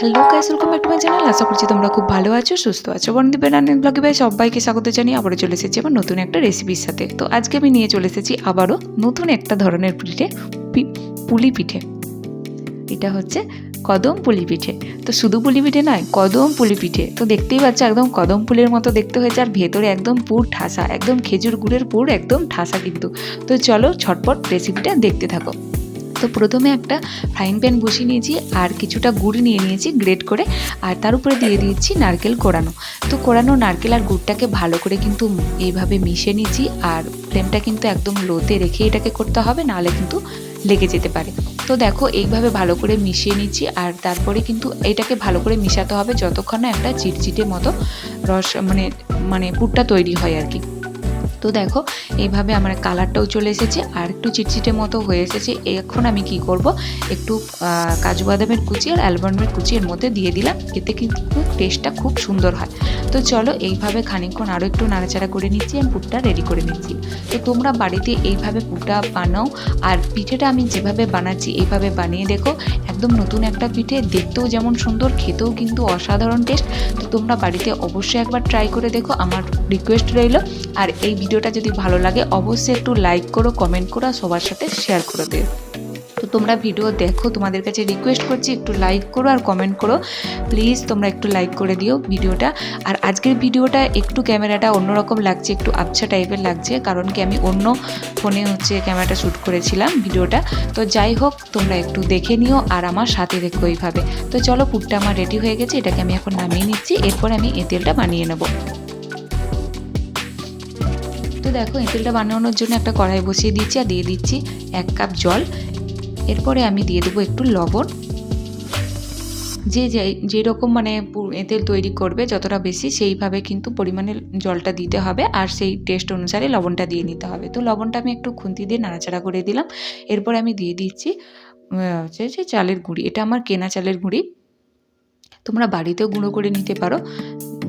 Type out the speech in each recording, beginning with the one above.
Hello guys welcome back to my channel আশা করছি তোমরা খুব ভালো আছো, সুস্থ আছো। বন্ধুদের রান্নার ব্লগে ভাই সবাইকে স্বাগত জানিয়ে আবারও চলে এসেছি আমার নতুন একটা রেসিপির সাথে। তো আজকে আমি নিয়ে চলে এসেছি আবারও নতুন একটা ধরনের পিঠে পুলি পিঠে। এটা হচ্ছে কদম পুলি পিঠে। তো শুধু পুলি পিঠে নয়, কদম পুলি পিঠে। তো দেখতেই পাচ্ছ একদম কদম ফুলের মতো দেখতে হয়েছে আর ভেতরে একদম পুর ঠাসা, একদম খেজুর গুড়ের পুর একদম ঠাসা কিন্তু। তো চলো ছটপট রেসিপিটা দেখতে থাকো। তো প্রথমে একটা ফ্রাইং প্যান বসিয়ে নিয়েছি আর কিছুটা গুড় নিয়ে নিয়েছি গ্রেট করে। আর তার উপরে দিয়ে দিয়েছি নারকেল কোড়ানো তো কোড়ানো নারকেল আর গুড়টাকে ভালো করে কিন্তু এইভাবে মিশে নিয়েছি আর ফ্লেমটা কিন্তু একদম লোতে রেখে এটাকে করতে হবে, নাহলে কিন্তু লেগে যেতে পারে। তো দেখো এইভাবে ভালো করে মিশিয়ে নিচ্ছি আর তারপরে কিন্তু এটাকে ভালো করে মিশাতে হবে যতক্ষণ না একটা চিটচিটে মতো রস মানে মানে পুরটা তৈরি হয় আর কি। তো দেখো, এইভাবে আমার কালারটাও চলে এসেছে আর একটু চিটচিটে মতো হয়ে এসেছে। এখন আমি কি করব? একটু কাজু বাদামের কুচি আর অ্যালবামের কুচি এর মধ্যে দিয়ে দিলাম। এতে কিন্তু টেস্টটা খুব সুন্দর হয়। তো চলো, এইভাবে খানিকক্ষণ আরও একটু নাড়াচাড়া করে নিচ্ছি আমি পুরটা রেডি করে নিচ্ছি। তো তোমরা বাড়িতে এইভাবে পুরটা বানাও। আর পিঠেটা আমি যেভাবে বানাচ্ছি, এইভাবে বানিয়ে দেখো। একদম নতুন একটা পিঠে, দেখতেও যেমন সুন্দর, খেতেও কিন্তু অসাধারণ টেস্ট তো তোমরা বাড়িতে অবশ্যই একবার ট্রাই করে দেখো, আমার রিকোয়েস্ট রইল। আর এই ভিডিওটা যদি ভালো লাগে, অবশ্যই একটু লাইক করো কমেন্ট করো সবার সাথে শেয়ার করে দিও। তোমরা ভিডিও দেখো, তোমাদের কাছে রিকোয়েস্ট করছি একটু লাইক করো আর কমেন্ট করো। প্লিজ তোমরা একটু লাইক করে দিও ভিডিওটা। আর আজকের ভিডিওটা একটু ক্যামেরাটা অন্যরকম লাগছে, একটু আবছা টাইপের লাগছে, কারণ কি আমি অন্য ফোনে হচ্ছে ক্যামেরাটা শ্যুট করেছিলাম ভিডিওটা। তো যাই হোক, তোমরা একটু দেখে নিও আর আমার সাথে দেখো এইভাবে। তো চলো পুরটা আমার রেডি হয়ে গেছে, এটাকে আমি এখন নামিয়ে নিচ্ছি, এরপর আমি এ তেলটা বানিয়ে নেব। তো দেখো, এঁতেলটা বানানোর জন্য একটা কড়াই বসিয়ে দিচ্ছি আর দিয়ে দিচ্ছি এক কাপ জল। এরপরে আমি দিয়ে দেবো একটু লবণ। যে যে- যেরকম মানে এঁতেল তৈরি করবে যতটা বেশি সেইভাবে কিন্তু পরিমাণে জলটা দিতে হবে আর সেই টেস্ট অনুসারে লবণটা দিয়ে নিতে হবে। তো লবণটা আমি একটু খুন্তি দিয়ে নাড়াচাড়া করে দিলাম। এরপরে আমি দিয়ে দিচ্ছি হচ্ছে যে চালের গুঁড়ি। এটা আমার কেনা চালের গুঁড়ি। তোমরা বাড়িতেও গুঁড়ো করে নিতে পারো।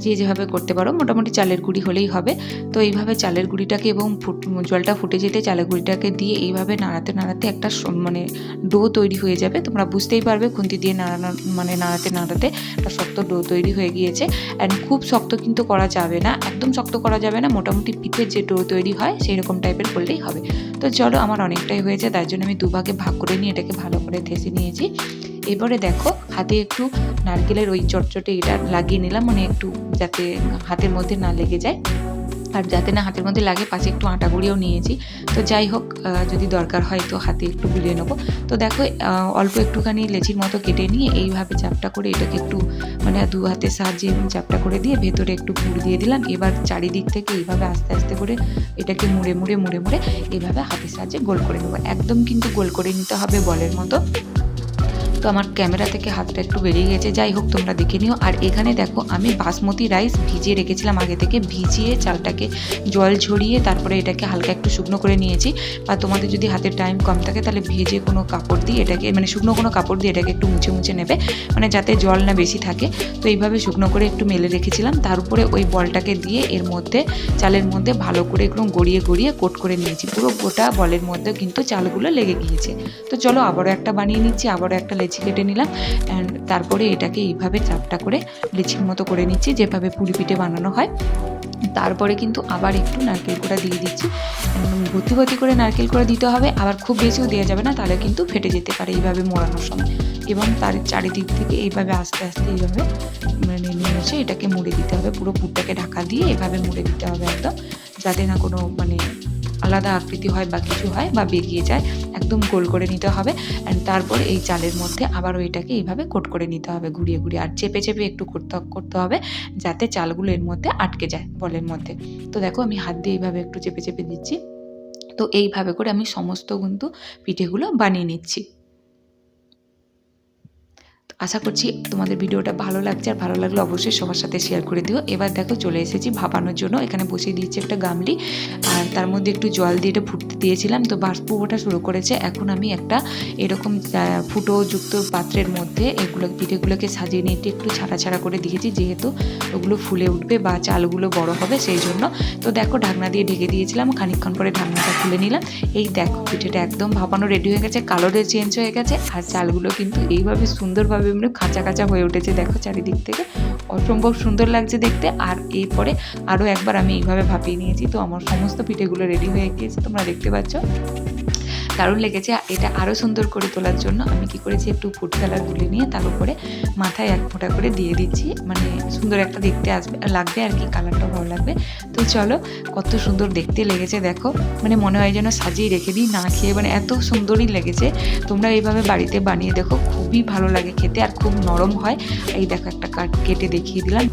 যে যেভাবে করতে পারো, মোটামুটি চালের গুঁড়ি হলেই হবে। তো এইভাবে চালের গুঁড়িটাকে এবং ফুট, জলটা ফুটে যেতে চালের গুঁড়িটাকে দিয়ে এইভাবে নাড়াতে নাড়াতে একটা মানে ডো তৈরি হয়ে যাবে। তোমরা বুঝতেই পারবে খুন্তি দিয়ে নাড়ানো মানে নাড়াতে নাড়াতে একটা শক্ত ডো তৈরি হয়ে গিয়েছে। অ্যান্ড খুব শক্ত কিন্তু করা যাবে না, একদম শক্ত করা যাবে না, মোটামুটি পিঠের যে ডো তৈরি হয় সেই রকম টাইপের করলেই হবে। তো চলো, আমার অনেকটাই হয়েছে তার জন্য আমি দুভাগে ভাগ করে নিয়ে এটাকে ভালো করে থেসে নিয়েছি। এবারে দেখো, হাতে একটু নারকেলের ওই চটচটে এটা লাগিয়ে নিলাম মানে একটু যাতে হাতের মধ্যে না লেগে যায়। আর যাতে না হাতের মধ্যে লাগে, পাশে একটু আটা গুঁড়িও নিয়েছি। তো যাই হোক যদি দরকার হয় তো হাতে একটু গুলিয়ে নেব। তো দেখো অল্প একটুখানি লেচির মতো কেটে নিয়ে এইভাবে চাপটা করে এটাকে একটু মানে দু হাতের সাহায্যে চাপটা করে দিয়ে ভেতরে একটু পুর দিয়ে দিলাম। এবার চারিদিক থেকে এইভাবে আস্তে আস্তে করে এটাকে মুড়ে মুড়ে মুড়ে মুড়ে এইভাবে হাতের সাহায্যে গোল করে নেব। একদম কিন্তু গোল করে নিতে হবে বলের মতো। তো আমার ক্যামেরা থেকে হাতটা একটু বেরিয়ে গেছে। যাই হোক, তোমরা দেখে নিও। আর এখানে দেখো, আমি বাসমতি রাইস ভিজিয়ে রেখেছিলাম আগে থেকে। ভিজিয়ে চালটাকে জল ঝরিয়ে তারপরে এটাকে হালকা একটু শুকনো করে নিয়েছি। বা তোমাদের যদি হাতের টাইম কম থাকে, তাহলে ভেজে কোনো কাপড় দিয়ে এটাকে মানে শুকনো কোনো কাপড় দিয়ে এটাকে একটু মুছে মুছে নেবে। মানে যাতে জল না বেশি থাকে। তো এইভাবে শুকনো করে একটু মেলে রেখেছিলাম। তার উপরে ওই বলটাকে দিয়ে এর মধ্যে, চালের মধ্যে ভালো করে একদম গড়িয়ে গড়িয়ে কোট করে নিয়েছি। পুরো গোটা বলের মধ্যে কিন্তু চালগুলো লেগে গিয়েছে। তো চলো আবারও একটা বানিয়ে নিচ্ছি, আবারও একটা লেচি কেটে নিলাম। অ্যান্ড তারপরে এটাকে এইভাবে চাপটা করে লিচির মতো করে নিচ্ছি, যেভাবে পুরি পিঠে বানানো হয়। তারপরে কিন্তু আবার একটু নারকেল কোড়া দিয়ে দিচ্ছি। ভর্তি ভর্তি করে নারকেল কোড়া দিতে হবে, আবার খুব বেশিও দেওয়া যাবে না, তাহলে কিন্তু ফেটে যেতে পারে এইভাবে মোড়ানোর সময়। এবং তার চারিদিক থেকে এইভাবে আস্তে আস্তে এইভাবে মানে নিয়ে এসে এটাকে মুড়ে দিতে হবে, পুরো পুরটাকে ঢাকা দিয়ে এভাবে মুড়ে দিতে হবে একদম, যাতে না কোনো মানে আলাদা আকৃতি হয় বা কিছু হয় বা বেরিয়ে যায়, একদম গোল করে নিতে হবে। অ্যান্ড তারপর এই চালের মধ্যে আবারও এটাকে এইভাবে কোট করে নিতে হবে ঘুরিয়ে ঘুরিয়ে। আর চেপে চেপে একটু করতে করতে হবে যাতে চালগুলো এর মধ্যে আটকে যায় বলের মধ্যে। তো দেখো আমি হাত দিয়ে এইভাবে একটু চেপে চেপে দিচ্ছি। তো এইভাবে করে আমি সমস্ত কিন্তু পিঠেগুলো বানিয়ে নিচ্ছি। আশা করছি তোমাদের ভিডিওটা ভালো লাগছে আর ভালো লাগলে অবশ্যই সবার সাথে শেয়ার করে দিও। এবার দেখো চলে এসেছি ভাপানোর জন্য। এখানে বসিয়ে দিয়েছি একটা গামলি আর তার মধ্যে একটু জল দিয়ে এটা ফুটতে দিয়েছিলাম। তো বাষ্প ওঠা শুরু করেছে। এখন আমি একটা এরকম আহ, ফুটো যুক্ত পাত্রের মধ্যে এগুলো পিঠেগুলোকে সাজিয়ে নিয়ে একটু ছাড়া ছাড়া করে দিয়েছি। যেহেতু ওগুলো ফুলে উঠবে বা চালগুলো বড় হবে সেই জন্য। তো দেখো ঢাকনা দিয়ে ঢেকে দিয়েছিলাম। খানিকক্ষণ পরে ঢাকনাটা খুলে নিলাম। এই দেখো পিঠেটা একদম ভাপানো রেডি হয়ে গেছে। কালারে চেঞ্জ হয়ে গেছে। আর চালগুলো কিন্তু এইভাবে সুন্দরভাবে এইভাবে মানে খাঁচা খাঁচা হয়ে উঠেছে, দেখো চারিদিক থেকে। অসম্ভব সুন্দর লাগছে দেখতে। আর এরপরে আরও একবার আমি এইভাবে ভাপিয়ে নিয়েছি। তো আমার সমস্ত পিঠেগুলো রেডি হয়ে গিয়েছে, তোমরা দেখতে পাচ্ছ। দারুণ লেগেছে। এটা আরও সুন্দর করে তোলার জন্য আমি কি করেছি, একটু ফুড কালার গুলে নিয়ে তার উপরে মাথায় এক ফোঁটা করে দিয়ে দিচ্ছি। মানে সুন্দর একটা দেখতে আসবে লাগবে আর কি, কালারটা ভালো লাগবে। তো চলো, কত সুন্দর দেখতে লেগেছে, দেখো। মানে মনে হয় যেন সাজিয়ে রেখে দিই, না খেয়ে মানে এত সুন্দরই লেগেছে। তোমরা এইভাবে বাড়িতে বানিয়ে দেখো, খুবই ভালো লাগে খেতে, আর খুব নরম হয়। এই দেখো একটা কাট কেটে দেখিয়ে দিলাম।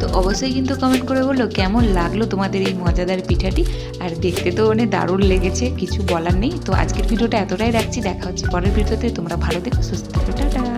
তো অবশ্যই কিন্তু কমেন্ট করে বলল কেমন লাগল তোমাদের এই মজাদার পিঠাটি। আর দেখতে তো মানে দারুণ লেগেছে, কিছু বলার নেই। তো আজকের ভিডিওটা এতটাই রাখছি, দেখা হচ্ছে পরের ভিডিওতে। তোমরা ভালো থেকো, সুস্থ থেকো, টাটা।